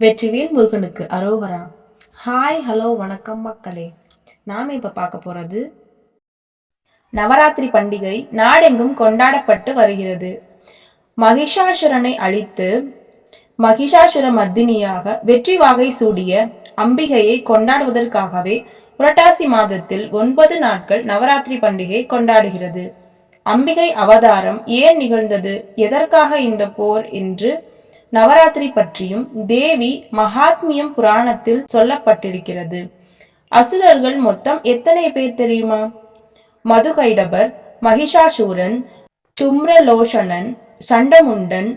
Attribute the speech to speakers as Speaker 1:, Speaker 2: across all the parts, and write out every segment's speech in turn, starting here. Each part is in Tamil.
Speaker 1: வெற்றிவேல் முருகனுக்கு அரோகரா. ஹாய் ஹலோ வணக்கம் மக்களே. நாம் இப்போ பார்க்க போகிறது நவராத்திரி பண்டிகை நாடெங்கும் கொண்டாடப்பட்டு வருகிறது. மகிஷாசுரனை அழித்து மகிஷாசுர மர்தினியாக வெற்றி வாகை சூடிய அம்பிகையை கொண்டாடுவதற்காகவே புரட்டாசி மாதத்தில் ஒன்பது நாட்கள் நவராத்திரி பண்டிகை கொண்டாடுகிறது. அம்பிகை அவதாரம் ஏன் நிகழ்ந்தது? எதற்காக இந்த போர் என்று நவராத்திரி பற்றியும் தேவி மகாத்மியம் புராணத்தில் சொல்லப்பட்டிருக்கிறது. அசுரர்கள் மொத்தம் எத்தனை பேர் தெரியுமா? மதுகைடபர் மகிஷாசூரன் சும்ரலோஷனன் சண்டமுண்டன்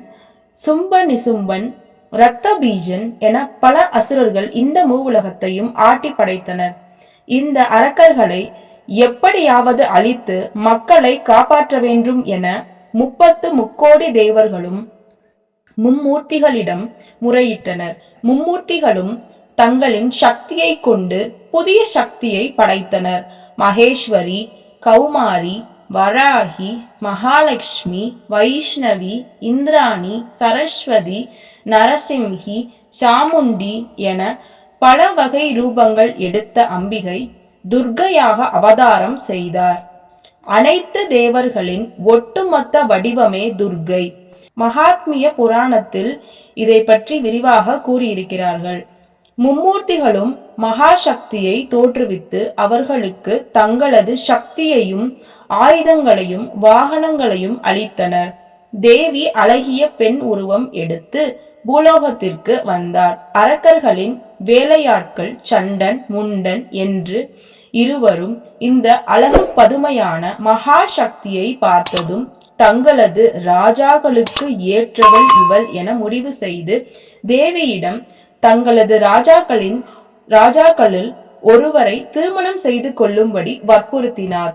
Speaker 1: சும்ப நிசும்பன் இரத்த பீஜன் என பல அசுரர்கள் இந்த மூவுலகத்தையும் ஆட்டி படைத்தனர். இந்த அரக்கர்களை எப்படியாவது அழித்து மக்களை காப்பாற்ற வேண்டும் என முப்பத்து முக்கோடி தேவர்களும் மும்மூர்த்திகளிடம் முறையிட்டனர். மும்மூர்த்திகளும் தங்களின் சக்தியை கொண்டு புதிய சக்தியை படைத்தனர். மகேஸ்வரி கௌமாரி வராகி மகாலட்சுமி வைஷ்ணவி இந்திராணி சரஸ்வதி நரசிம்ஹி சாமுண்டி என பல வகை ரூபங்கள் எடுத்த அம்பிகை துர்கையாக அவதாரம் செய்தார். அனைத்து தேவர்களின் ஒட்டுமொத்த வடிவமே துர்கை மகாத்மிய புராணத்தில் இதை பற்றி விரிவாக கூறியிருக்கிறார்கள். மும்மூர்த்திகளும் மகா சக்தியை தோற்றுவித்து அவர்களுக்கு தங்களது சக்தியையும் ஆயுதங்களையும் வாகனங்களையும் அளித்தனர். தேவி அழகிய பெண் உருவம் எடுத்து பூலோகத்திற்கு வந்தார். அரக்கர்களின் வேலையாட்கள் சண்டன் முண்டன் என்று இருவரும் இந்த அழகு பதுமையான மகா சக்தியை பார்த்ததும் தங்களது ராஜாக்களுக்கு ஏற்றவள் இவள் என முடிவு செய்து தேவியிடம் தங்களது ராஜாக்களின் ராஜாக்களில் ஒருவரை திருமணம் செய்து கொள்ளும்படி வற்புறுத்தினார்.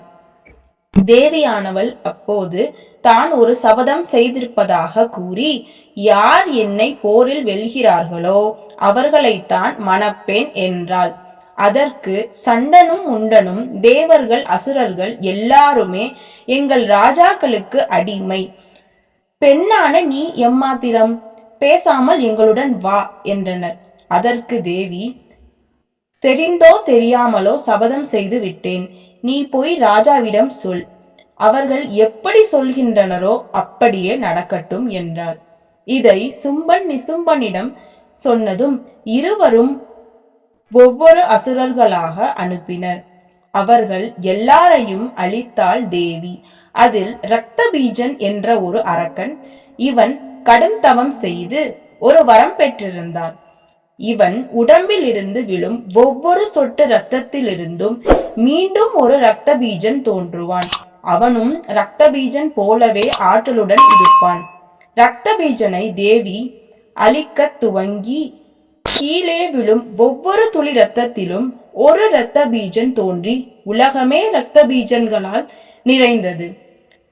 Speaker 1: தேவியானவள் அப்போது தான் ஒரு சபதம் செய்திருப்பதாக கூறி யார் என்னை போரில் வெல்கிறார்களோ அவர்களைத்தான் மணப்பேன் என்றாள். அதற்கு சண்டனும் உண்டனும் தேவர்கள் அசுரர்கள் எல்லாருமே எங்கள் ராஜாக்களுக்கு அடிமை. பெண்ணான நீ எம்மாத்திரம்? பேசாமல் எங்களுடன் வா என்றனர். அதற்கு தேவி தெரிந்தோ தெரியாமலோ சபதம் செய்து விட்டேன். நீ போய் ராஜாவிடம் சொல். அவர்கள் எப்படி சொல்கின்றனரோ அப்படியே நடக்கட்டும் என்றார். இதை சும்பன் நிசும்பனிடம் சொன்னதும் இருவரும் ஒவ்வொரு அசுரர்களாக அனுப்பினர். அவர்கள் எல்லாரையும் அழித்தாள் தேவி. அதில் இரத்த பீஜன் என்ற ஒரு அரக்கன் இவன் கடும் தவம் செய்து ஒரு வரம் பெற்றிருந்தான். இவன் உடம்பில் இருந்து விழும் ஒவ்வொரு சொட்டு இரத்தத்திலிருந்தும் மீண்டும் ஒரு இரத்த பீஜன் தோன்றுவான். அவனும் இரத்த பீஜன் போலவே ஆற்றலுடன் இருப்பான். இரத்த பீஜனை தேவி அழிக்க துவங்கி கீழே விழும் ஒவ்வொரு துளி ரத்தத்திலும் ஒரு இரத்த பீஜன் தோன்றி உலகமே இரத்த பீஜன்களால் நிறைந்தது.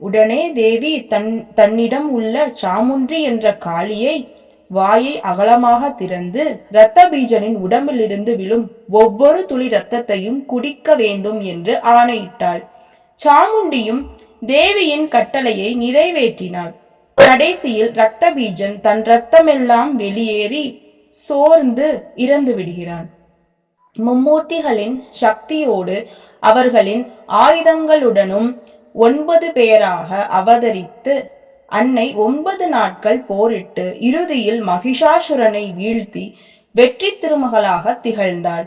Speaker 1: உடனே தேவி தன் தன்னிடம் உள்ள சாமுன்றி என்ற காளியை வாயை அகலமாக திறந்து இரத்த பீஜனின் உடம்பிலிருந்து விழும் ஒவ்வொரு துளி இரத்தத்தையும் குடிக்க வேண்டும் என்று ஆணையிட்டாள். சாமுண்டியும் தேவியின் கட்டளையை நிறைவேற்றினாள். கடைசியில் இரத்த பீஜன் தன் ரத்தமெல்லாம் வெளியேறி சோர்ந்து இறந்து விடுகிறான். மும்மூர்த்திகளின் சக்தியோடு அவர்களின் ஆயுதங்களுடனும் ஒன்பது பேராக அவதரித்து அன்னை ஒன்பது நாட்கள் போரிட்டு இறுதியில் மகிஷாசுரனை வீழ்த்தி வெற்றி திருமகளாக திகழ்ந்தாள்.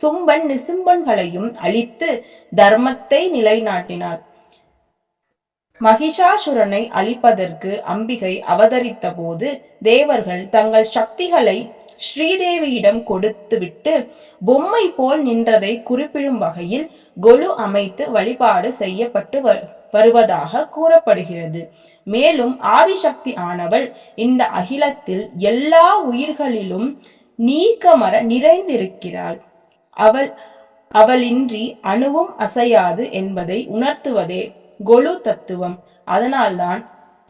Speaker 1: சும்பன் நிசும்பன்களையும் அழித்து தர்மத்தை நிலைநாட்டினாள். மகிஷாசுரனை அழிப்பதற்கு அம்பிகை அவதரித்த போது தேவர்கள் தங்கள் சக்திகளை ஸ்ரீதேவியிடம் கொடுத்துவிட்டு பொம்மை போல் நின்றதை குறிப்பிடும் வகையில் கொலு அமைத்து வழிபாடு செய்யப்பட்டு வருவதாக கூறப்படுகிறது. மேலும் ஆதிசக்தி ஆனவள் இந்த அகிலத்தில் எல்லா உயிர்களிலும் நீக்கமர நிறைந்திருக்கிறாள். அவள் அவளின்றி அணுவும் அசையாது என்பதை உணர்த்துவதே கொலு தத்துவம். அதனால்தான்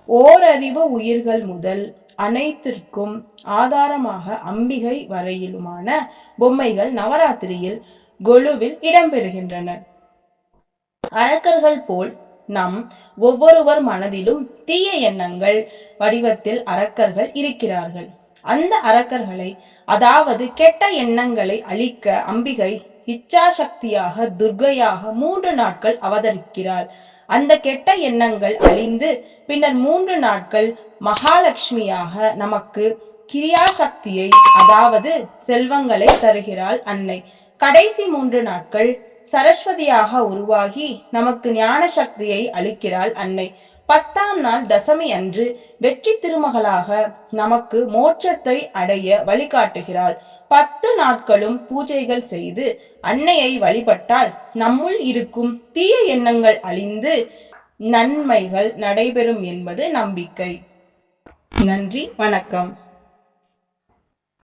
Speaker 1: ஓரறிவு உயிர்கள் முதல் அனைத்திற்கும் ஆதாரமாக அம்பிகை வரையிலுமான பொம்மைகள் நவராத்திரியில் கொலுவில் இடம்பெறுகின்றன. அரக்கர்கள் போல் நம் ஒவ்வொருவர் மனதிலும் தீய எண்ணங்கள் வடிவத்தில் அரக்கர்கள் இருக்கிறார்கள். அந்த அரக்கர்களை அதாவது கெட்ட எண்ணங்களை அழிக்க அம்பிகை இச்சாசக்தியாக துர்கையாக மூன்று நாட்கள் அவதரிக்கிறாள். அந்த கெட்ட எண்ணங்கள் அழிந்து பின்னர் மூன்று நாட்கள் மகாலட்சுமியாக நமக்கு கிரியா சக்தியை அதாவது செல்வங்களை தருகிறாள் அன்னை. கடைசி மூன்று நாட்கள் சரஸ்வதியாக உருவாகி நமக்கு ஞான சக்தியை அளிக்கிறாள் அன்னை. பத்தாம் நாள் தசமி அன்று வெற்றி திருமகளாக நமக்கு மோட்சத்தை அடைய வழிகாட்டுகிறாள். பத்து நாட்களும் பூஜைகள் செய்து அன்னையை வழிபட்டால் நம்முள் இருக்கும் தீய எண்ணங்கள் அழிந்து நன்மைகள் நடைபெறும் என்பது நம்பிக்கை. நன்றி வணக்கம்.